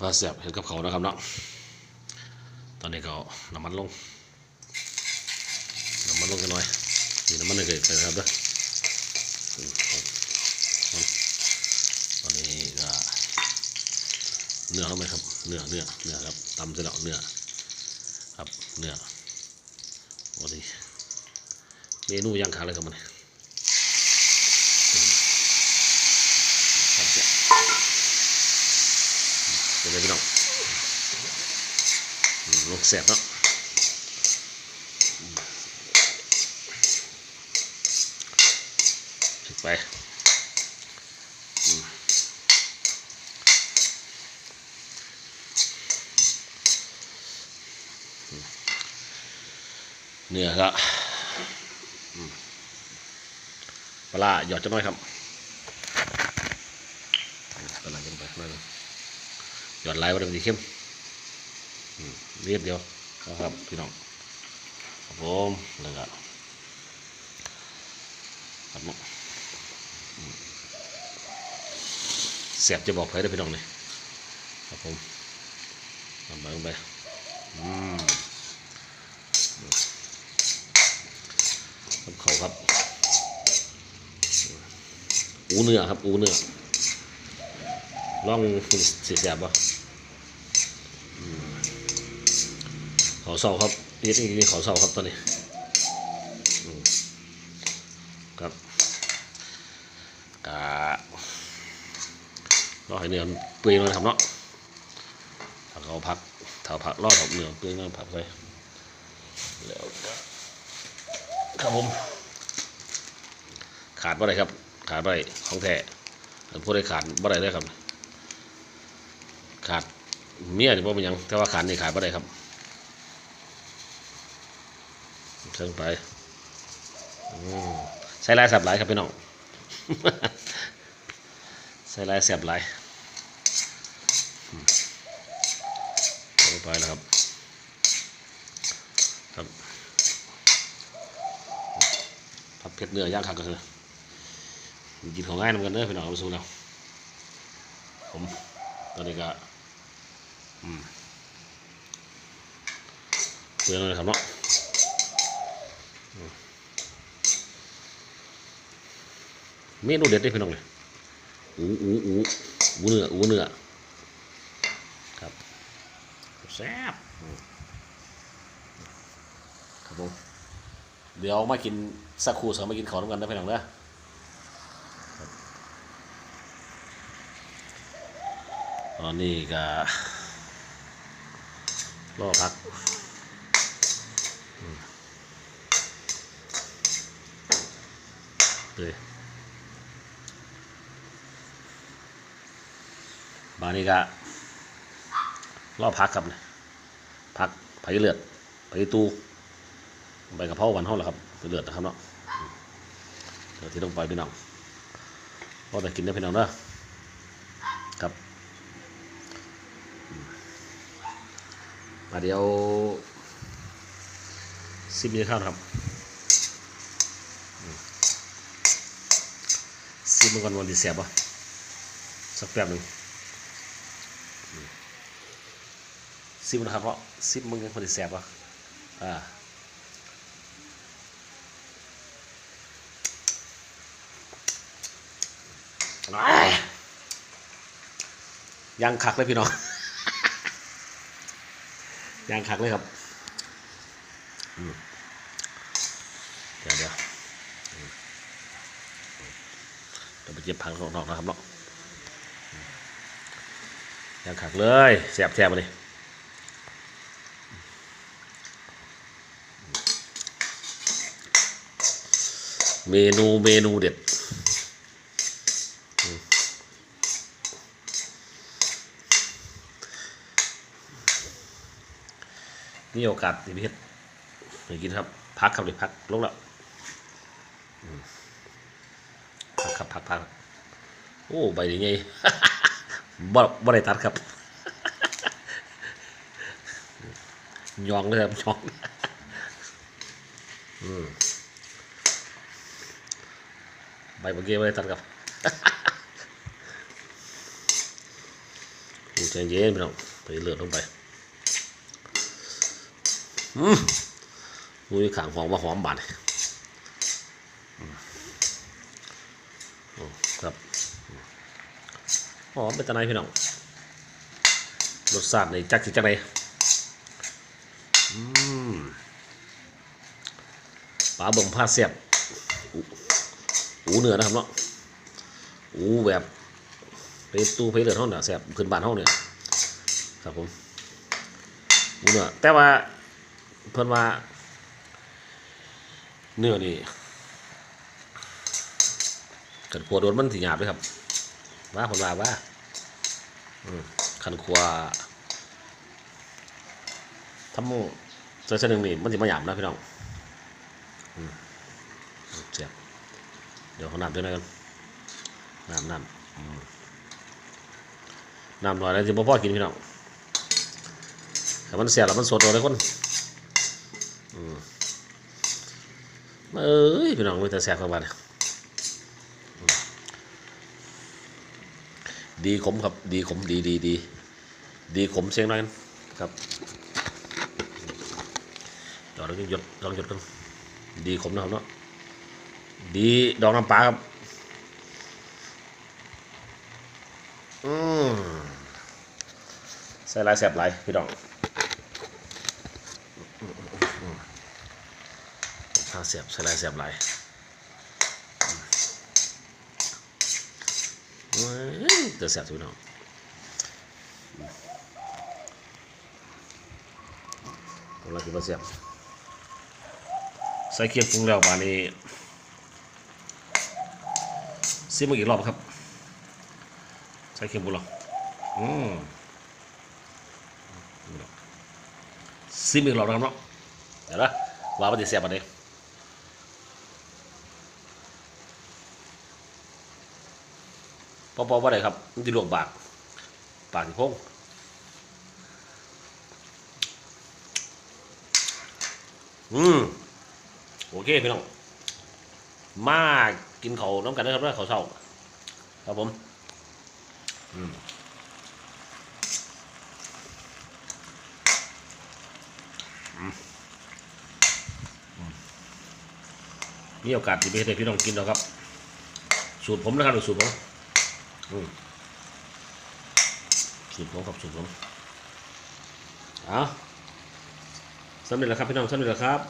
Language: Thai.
ปลาแสบเห็นกับเขานะครับเนาะตอนนี้ก็น้ำมันลงน้ำมันลงกันหน่อยนี่น้ำมันเลยไปนะครับเด้ออืมครับตอนนี้ก็เนื้อเข้าไปครับเนื้อเนื้อเนื้อครับตำเสร็จแล้วเนื้อครับเนื้อวันนี้เมนูย่างขาเลยครับมันอืมครับเสีย เป็นไรพี่น้องลูกแสบเนาะอืมพลิกไปเนื้อก็อืมปลาหยอดจะน้อยครับปลาร้าจะไปหน่อยหนึ่ง ห ยอดลายว่าเป็นสีเข้มเรียบเดียวนะครับพี่น้องครับผมแล้วก็ครับเนาะอืมเสียบจะบอกใครได้พี่น้องเลยครับผมลงไปลงไปอืมครับเขาครับ อูเนื้อครับ อูเนื้อลองสีแสบป่ะ ขอเศร้าครับนี่นี่นี่ขอเศร้าครับตอนนี้ครับกะรอให้เนื้อมันเปื่อยหน่อยครับเนาะถ้าเขาพักถ้าพักรอดครับเนื้อเปื่อยหน่อยพักไปแล้วครับผม ขาดบ่ได้ครับ ขาดบ่ได้ของแท้อันพูดได้ขาดบ่ได้เลยครับ ขาดเมียนี่บ่เป็นยังแต่ว่าขาดนี่ขาดบ่ได้ครับ เชิงไปใส่ลายแสบหลายครับพี่น้องใส่ลายแสบหลายอืมลงไปแล้วครับครับผัดเผ็ดเนื้อย่างคักก็คือกินของง่ายนำกันเด้อพี่น้องเอาไปสู้แล้วผมตอนนี้ก็อืมเปลืองเลยครับเนาะ เมนูเด็ดได้พี่น้องเลยอูอูอูอูเนื้ออูเนื้อครับแซ่บครับผมเดี๋ยวมากินสักครู่สองมากินของน้ำกันนะพี่น้องเด้อครับตอนนี้ก็รอพักอืม เลยบานนี้ก็รอพักครับนี่ยพักไผ่เลือดไผ่ตูใบกระเพราวานห้องแหละครับเลือดนะครับเนาะเดี๋ยวที่ต้องไปพี่น้องพอแต่กินได้พี่น้องเด้อครับมาเดี๋ยวซิมมีข้าวครับอืม ซิมมันก่อนวันที่เสียบปะสักแป๊บหนึ่งซิมนะครับเพราะซิมมึงวันที่เสียบปะอ่าอ้ายยังคักเลยพี่น้องยางคักเลยครับเดี๋ยวเดี๋ยวอืม เย็บผังของนอกนะครับเนาะยางคักเลยแสบแสบมาเลยเมนูเมนูเด็ดมนี่โอกาสที่พี่เฮ็ดกินครับ พักครับเลยพักลงแล้วอืม พักโอ้ใบนี้ไงบ่บ่ได้ตัดครับยองเลยครับยองใบเมื่อกี้ไม่ได้ตัดครับใจเย็นพี่น้องไปเลือดลงไปอืมมือขางหอมว่าหอมบาดอืมโอ้ ครับหอมเป็นตะไนพี่น้องรสชาติในจักสิจักไหนอืมปลาเบิ่มผ้าเสียบอูอูเนื้อนะครับเนาะอูแบบไปตู้ไปเลือดห้องน่ะเสียบขึ้นบ้านห้องเนี่ยครับผมอูเนื้อแต่ว่าเพิ่นว่าเนื้อนี่ ขันขัวโดนมันสิหยาบเลยครับ ว่าผมว่าว่าขันขัวทำเส้นหนึ่งนี่มันสิมาหยาบนะพี่น้องเสียบเดี๋ยวเขาน้ำด้วยนะกันน้ำน้ำอืมน้ำหน่อยแล้วจะพ่อกินพี่น้องแต่มันเสียบแล้วมันสดเลยคนเอ้ยพี่น้องมีแต่แสบเข้ามาเนี่ยอืม ดีขมครับ ดีขมดีดีดีดีขมเสียงหน่อยครับดี๋ยวเราจะหยดลองหยดกันดีขมนะครับเนาะดีดองน้ำปลาครับอืมใส่หลายแสบหลายพี่น้องข้าวเสียบใส่ลายเสียบลาย เว้ยเดี๋ยวเสียบทุกน้องผมรักกินปลาเสียบใส่เคี่ยวปรุงแล้วบานี้ซิมอีกรอบครับ ใส่เคี่ยวปรุงแล้วอืมซิมอีกรอบนะครับเนาะเดี๋ยวนะว่ามันจะเสียบอันนี้ พอพอว่าไรครับมันจะลวกปากปากที่พงอืมโอเคพี่น้องมากินเขาน้ำกันนะครับเรื่องเขาเศร้าครับผมอืมมีโอกาสที่ไปให้พี่น้องกินแล้วครับ สูตรผมนะครับสูตรผม สูตรผมกับสูตรผมเอาสำเร็จแล้วครับพี่น้องสำเร็จแล้วครับ